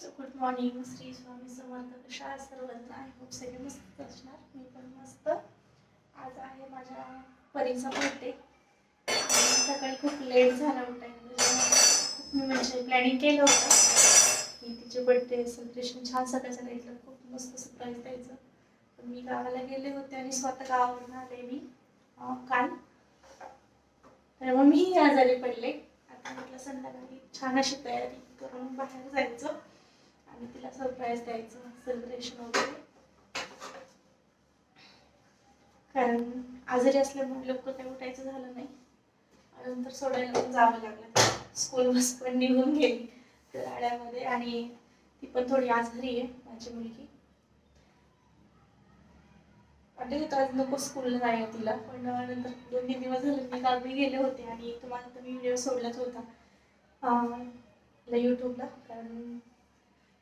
Good morning Shri Swami Samarth कशा आहात सर्वजण आय होप सगळे मस्त असणार. मी पण मस्त. आज आहे माझ्या परीचा बर्थडे सकाळी खूप लेट झाला उठायला म्हणजे खूप मी म्हणजे प्लॅनिंग केलं होतं. की तिचे बर्थडे सेलिब्रेशन छान सकाळचं राहिलं खूप मस्त सरप्राईज द्यायचं. पण मी गावाला गेले होते आणि स्वतः गावावरून आले मी काल. तर मग मी आजारी पडले. आता म्हटलं संध्याकाळी छान अशी तयारी करून बाहेर जायचं. आणि तिला सरप्राईज द्यायचं सेलिब्रेशन वगैरे. कारण आजारी असल्यामुळे लवकर काही उठायचं झालं नाही. नंतर सोडायला पण जावं लागलं. स्कूल बस पण निघून गेली. राड्यामध्ये आणि ती पण थोडी आजारी आहे माझी मुलगी. वाटत होतं आज नको स्कूलला आहे तिला पण नंतर दोन तीन दिवस झाले मी गावी गेले होते आणि तुम्हाला तर मी व्हिडिओ सोडलाच होता. अं, यूट्यूबला कारण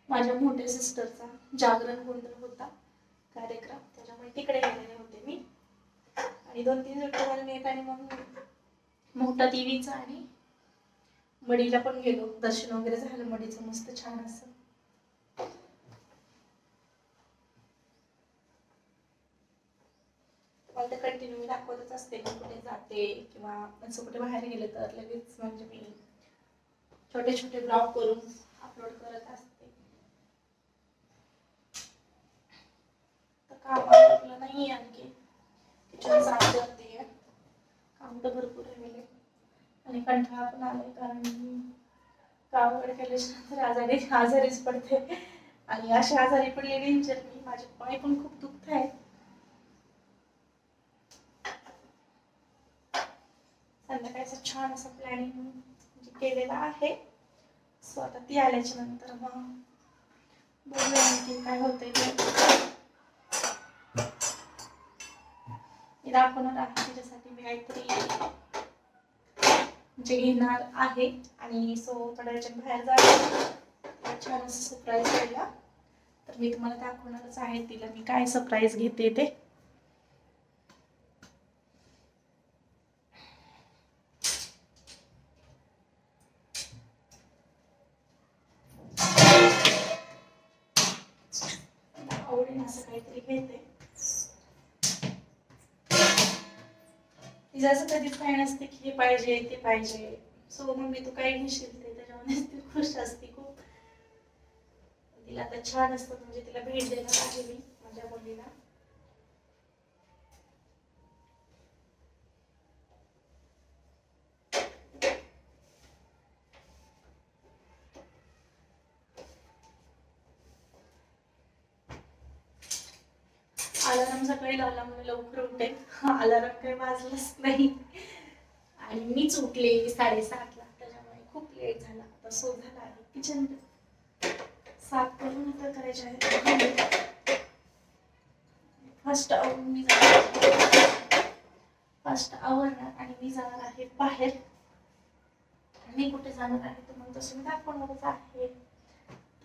माझ्या मोठ्या सिस्टरचा जागरण गोंधळ होता. कार्यक्रम त्याच्यामुळे तिकडे गेलेले होते मी. आणि दोन तीन सुट्टे मला नेत आणि मग मोठा देवीचा आणि मडीला पण गेलो. दर्शन वगैरे झालं मडीचं मस्त छान असं. मला तर कंटिन्यू मी दाखवतच असते मी कुठे जाते किंवा असं कुठे बाहेर गेले तर लगेच म्हणजे मी छोटे छोटे ब्लॉग करून अपलोड करत असते तर काम आवडलं नाही आणखी किचन साफ करते काम तर भरपूर राहिले आणि कंटाळा पण आलाय कारण गावाकडे केल्याच्यानंतर आजारी आजारीच पडते. आणि अशा आजारी पडलेली डेंजर मी माझे पाय पण खूप दुखत आहेत. संध्याकाळचं छान असं प्लॅनिंग म्हणजे केलेलं आहे. सो आता ती आल्याच्यानंतर मग बघूया आणखी काय होतंय ते मी दाखवणार आहे त्याच्यासाठी मी काहीतरी जे घेणार आहे. आणि सो थोड्या वेळाने बाहेर जाणार छान असं सरप्राईज द्यायला तर मी तुम्हाला दाखवणारच आहे तिला मी काय सरप्राईज घेते ते. आवडेल असं काहीतरी घेते. तिचं असं कधीच काही नसते की हे पाहिजे ते पाहिजे. सो मम्मी तू काही घेशील ते त्याच्यामध्ये ती खुश असते खूप. तिला आता छान असतं म्हणजे तिला भेट देणार आहे मी माझ्या मुलीला. अलाराम सकाळी लावला म्हणून लवकर उठेल अलाराम काही वाजलाच नाही. आणि मीच उठले साडेसातला. त्याच्यामुळे खूप लेट झाला. आता सो झाला आहे किचन साफ करून आता करायचे आहे फर्स्ट आवरून मी जाणार फर्स्ट आवरणार आणि मी जाणार आहे बाहेर. मी कुठे जाणार आहे तर मग तसं मी दाखवणारच आहे.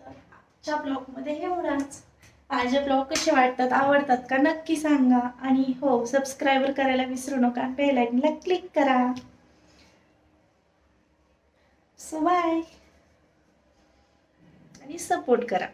तर आजच्या ब्लॉगमध्ये एवढाच माझे ब्लॉग कसे वाटतात आवडतात का नक्की सांगा. आणि हो सबस्क्राईबर करायला विसरू नका. बेल क्लिक करा. सो बाय आणि सपोर्ट करा.